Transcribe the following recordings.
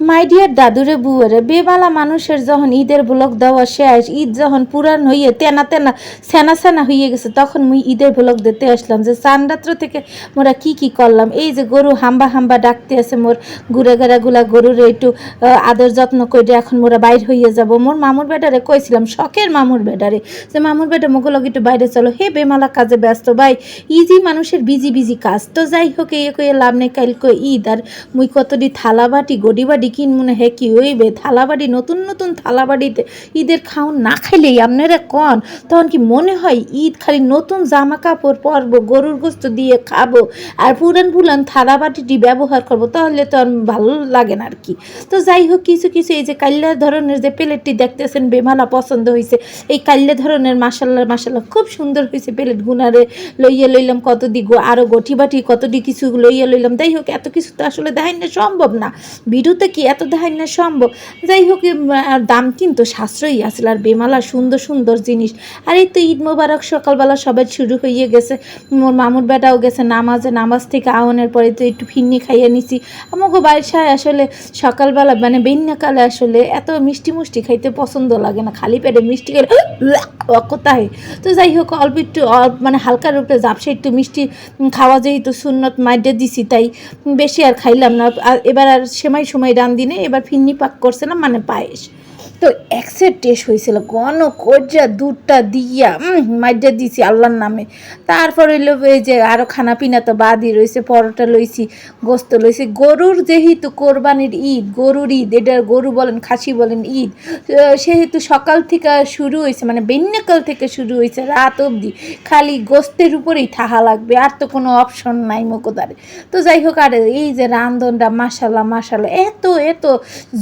My dear দাদুরে, বুয়ারে, বেবালা মানুষের যখন ঈদের ব্লগ দেওয়া শেষ, ঈদ যখন পুরান হইয়ে তেনা তেনা, সেনা সেনা হইয়ে গেছে, তখন মুই ঈদের ব্লগ দিতে আসলাম যে চানরাত্র থেকে মোরা কি কি করলাম। এই যে গরু হাম্বা হাম্বা ডাকতে আছে মোর গুড়ে গুলা গরুর একটু আদর যত্ন করে এখন মোরা বাইর হইয়ে যাব। মোর মামুর বেডারে কইছিলাম, শখের মামুর বেডারে যে মামুর বেডা মোগুলো একটু বাইরে চলো। হে বেমালা কাজে ব্যস্ত ভাই, ইজি মানুষের বিজি বিজি কাজ। তো যাই হোক এ কয়ে লাভ নেই, কালকে ঈদ, আর মুই কতটি থালাবাটি গডি বাটি কিন মনে হে কি হইবে? থালাবাটি নতুন নতুন থালাবাটিতে ঈদের খাওন না খাইলেই আপনারা কন? তখন কি মনে হয় ঈদ খালি নতুন জামা কাপড় পরব, গরুর গোস্ত দিয়ে খাব আর পুরান পুরান থালাবাটিটি ব্যবহার করব? তাহলে তো আর ভালো লাগে না আর কি তো যাই হোক, কিছু কিছু এই যে কাল্লা ধরনের যে প্লেটটি দেখতেছেন বেমালা পছন্দ হয়েছে এই কাল্লা ধরনের মাসাল্লা মাসাল্লাহ খুব সুন্দর হয়েছে প্লেট। গুনারে লইয়া লইলাম কত দিক আরও গঠি বাটি কতটি কিছু লইয়া লইলাম। যাই হোক, এত কিছু তো আসলে দেখাই না সম্ভব না। ভিডিওতে কি এত দেখাই না সম্ভব? যাই হোক দাম কিন্তু সাশ্রয়ী আসলে আর বেমালা সুন্দর সুন্দর জিনিস। আর এই তো ঈদ মোবারক, সকালবেলা সবাই শুরু হয়ে গেছে। মোর মামুর বেটাও গেছে নামাজে, নামাজ থেকে আওয়ানের পরে তো একটু ফিরনি খাইয়ে নিছি। আমাকে বাসায় আসলে সকালবেলা মানে বেন্যাকালে আসলে এত মিষ্টি মুষ্টি খাইতে পছন্দ লাগে না। খালি পেটে মিষ্টি খেলে কোথায়? তো যাই হোক, অল্প একটু মানে হালকার উপরে জাপসে একটু মিষ্টি খাওয়া যেহেতু সুন্নত মাইডে দিছি, তাই বেশি আর খাইলাম না। এবার আর সেমাই সময় দিনে এবার ফিন্নি পাক করছে না মানে পায়েস। তো একসের টেস্ট হয়েছিল। ঘন কজা দুধটা দিয়া মাইডা দিছি আল্লাহর নামে। তারপর হইল এই যে আরও খানা পিনা তো বাদই রয়েছে, পরোটা লইছি, গোস্ত লইছি। গরুর যেহেতু কোরবানির ঈদ, গরুর ঈদ, এটা গরু বলেন, খাসি বলেন ঈদ সেহেতু সকাল থেকে শুরু হয়েছে মানে বেন্যকাল থেকে শুরু হয়েছে রাত অবধি। খালি গোস্তের উপরেই থাহা লাগবে, আর তো কোনো অপশন নাই মোকোদারে তো যাই হোক, আর এই যে রান্ধনটা মাসাল্লাহ মাসাল্লাহ এত এত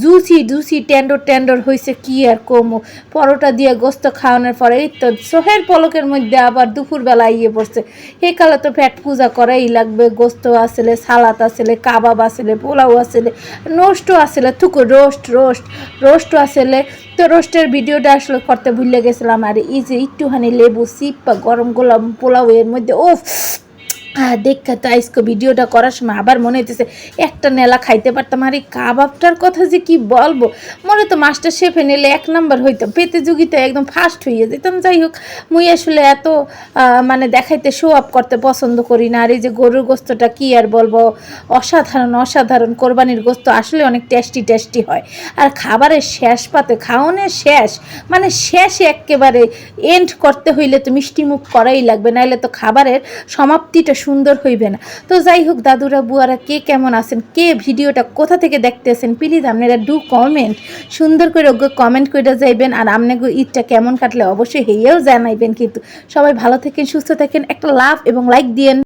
জুসি জুসি টেন্ডর টেন্ডর হয়েছে কি আর কমো? পরোটা দিয়ে গোস্ত খাওয়ানোর পরে এই তো সোহের পলকের মধ্যে আবার দুপুরবেলা ইয়ে পড়ছে। এই কালে তো পেট পূজা করাই লাগবে, গোস্ত আসলে, সালাদ আসলে, কাবাব আসলে, পোলাও আসলে নোস্ট আসলে, থুকু রোস্ট রোস্ট রোস্ট আসলে। তো রোস্টের ভিডিওটা আসলে করতে ভুলে গেছিলাম, আর এই যে একটুখানি লেবু, সিপ বা গরম গোলাম পোলাও এর মধ্যে ও দেখা তো আজকে ভিডিওটা করার সময় আবার মনে হইতেছে, একটা নেলা খাইতে পারতাম। আর এই কাবাবটার কথা যে কি বলব? মনে তো মাস্টার শেফে নিলে এক নাম্বার হইতাম। প্রতিযোগিতায় একদম ফার্স্ট হইয়া যেতাম। যাই হোক, মুই আসলে এত মানে দেখাইতে শো আপ করতে পছন্দ করি না। আর এই যে গরুর গোস্তটা কি আর বলব? অসাধারণ অসাধারণ। কোরবানির গোস্ত আসলে অনেক টেস্টি টেস্টি হয়। আর খাবারের শেষ পাতে, খাওয়ানোর শেষ মানে শেষ একেবারে এন্ড করতে হইলে তো মিষ্টি মুখ করাই লাগবে। নাইলে তো খাবারের সমাপ্তিটা সুন্দর হইবে না। তো যাই হোক, দাদুরা, বুয়ারা, কে কেমন আছেন? কে ভিডিওটা কোথা থেকে দেখতেছেন? প্লিজ আপনারা ডু কমেন্ট সুন্দর করে ওকে কমেন্ট করে যাইবেন আর আপনাকে ঈদটা কেমন কাটলে অবশ্যই হেয়েও জানাইবেন কিন্তু। সবাই ভালো থাকেন, সুস্থ থাকেন, একটা লাভ এবং লাইক দিয়েন।